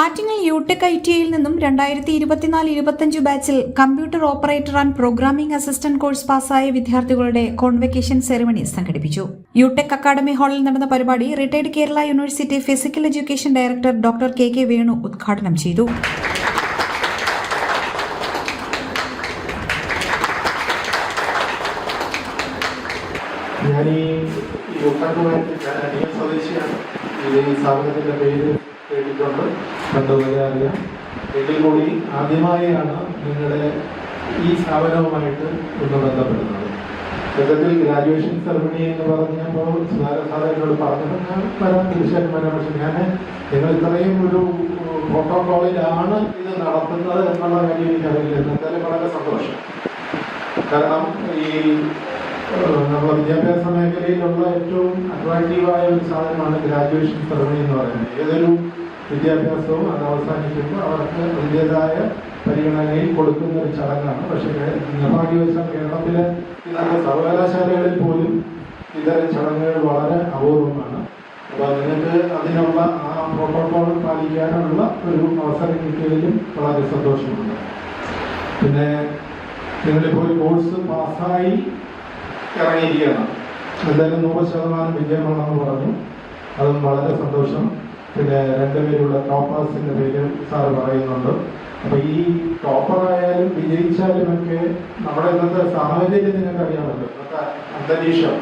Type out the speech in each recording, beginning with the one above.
Attingal Utech I T ഐയിൽ നിന്നും രണ്ടായിരത്തി ഇരുപത്തിനാല് ഇരുപത്തിയഞ്ച് ബാച്ചിൽ computer operator and programming assistant course പാസായ വിദ്യാർത്ഥികളുടെ കോൺവെക്കേഷൻ സെറമണി സംഘടിപ്പിച്ചു. യൂടെക് അക്കാദമി ഹാളിൽ നടന്ന പരിപാടി retired Kerala university physical education director doctor K K Venu ഉദ്ഘാടനം ചെയ്തു. ഞാൻ ഈ സ്ഥാപനത്തിന്റെ പേര് കേട്ടിട്ടുണ്ട് കണ്ടുപോലെ അറിയാം എങ്കിൽ കൂടി ആദ്യമായാണ് നിങ്ങളുടെ ഈ സ്ഥാപനവുമായിട്ട് ഒന്ന് ബന്ധപ്പെടുന്നത്. സത്യത്തിൽ ഗ്രാജുവേഷൻ സെറമണി എന്ന് പറഞ്ഞപ്പോൾ സുധാര സാറ് എന്നോട് പറഞ്ഞപ്പോൾ ഞാൻ വരാൻ തീർച്ചയായിട്ടും വരാം. പക്ഷെ ഞാൻ നിങ്ങൾ ഇത്രയും ഒരു പ്രോട്ടോകോളിലാണ് ഇത് നടത്തുന്നത് എന്നുള്ള കാര്യം എനിക്കറിയില്ല എന്തായാലും വളരെ സന്തോഷം. കാരണം ഈ നമ്മുടെ വിദ്യാഭ്യാസ മേഖലയിലുള്ള ഏറ്റവും അട്രാക്റ്റീവായ ഒരു സാധനമാണ് ഗ്രാജുവേഷൻ സെറമണി എന്ന് പറയുന്നത്. ഏതൊരു വിദ്യാഭ്യാസവും അത് അവസാനിക്കുമ്പോൾ അവർക്ക് അതിന്റെതായ പരിഗണനയിൽ കൊടുക്കുന്ന ഒരു ചടങ്ങാണ്. പക്ഷേ നിർഭാഗ്യവശാൽ കേരളത്തിലെ ഇന്നത്തെ സർവകലാശാലകളിൽ പോലും ഇത്തരം ചടങ്ങുകൾ വളരെ അപൂർവമാണ്. അപ്പോൾ നിങ്ങൾക്ക് അതിനുള്ള ആ പ്രോട്ടോകോൾ പാലിക്കാനുള്ള ഒരു അവസരം കിട്ടിയതിലും വളരെ സന്തോഷമുണ്ട്. പിന്നെ നിങ്ങളിപ്പോൾ ഒരു കോഴ്സ് പാസ്സായി ഇറങ്ങിയിരിക്കുകയാണ്. എന്തായാലും നൂറ് ശതമാനം വിജയമാണെന്ന് പറഞ്ഞു. അതും വളരെ സന്തോഷം. പിന്നെ രണ്ടുപേരുള്ള ടോപ്പേഴ്സിന്റെ പേര് സാറ് പറയുന്നുണ്ട്. അപ്പൊ ഈ ടോപ്പറായാലും വിജയിച്ചാലും ഒക്കെ നമ്മുടെ ഇന്നത്തെ സാഹചര്യം നിങ്ങൾക്ക് അറിയാമല്ലോ ഇന്നത്തെ അന്തരീക്ഷം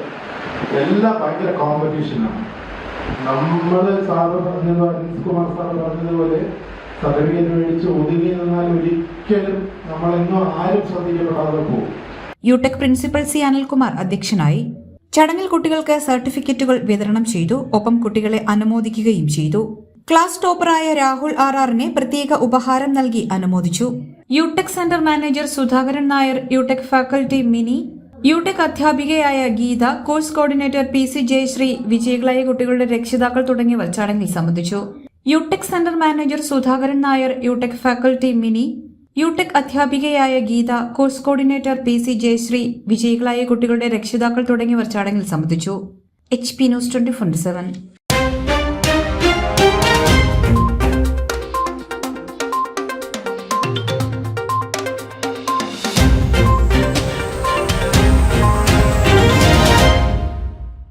എല്ലാം ഭയങ്കര കോമ്പറ്റീഷനാണ് നമ്മൾ സാറ് പറഞ്ഞത് കുമാർ സാറ് പറഞ്ഞതുപോലെ സർട്ടിഫിക്കറ്റ് മേടിച്ച് ഒതുങ്ങി നിന്നാൽ ഒരിക്കലും നമ്മളെന്നും ആരും ശ്രദ്ധിക്കപ്പെടാതെ പോകും. യൂടെക് പ്രിൻസിപ്പൽ സി അനിൽകുമാർ അധ്യക്ഷനായി ചടങ്ങിൽ കുട്ടികൾക്ക് സർട്ടിഫിക്കറ്റുകൾ വിതരണം ചെയ്തു. ഒപ്പം കുട്ടികളെ അനുമോദിക്കുകയും ചെയ്തു. ക്ലാസ് ടോപ്പറായ രാഹുൽ ആർ ആറിനെ പ്രത്യേക ഉപഹാരം നൽകി അനുമോദിച്ചു. UTech centre manager Sudhakaran Nair UTech faculty Mini UTech അധ്യാപികയായ Geetha course coordinator P C Jayashree വിജയികളായ കുട്ടികളുടെ രക്ഷിതാക്കൾ തുടങ്ങിയവർ ചടങ്ങിൽ സംബന്ധിച്ചു. UTech centre manager Sudhakaran Nair UTech faculty Mini UTech അധ്യാപികയായ Geetha course coordinator P C Jayashree വിജയികളായ കുട്ടികളുടെ രക്ഷിതാക്കൾ തുടങ്ങിയവർ ചടങ്ങിൽ സംബന്ധിച്ചു. H P news twenty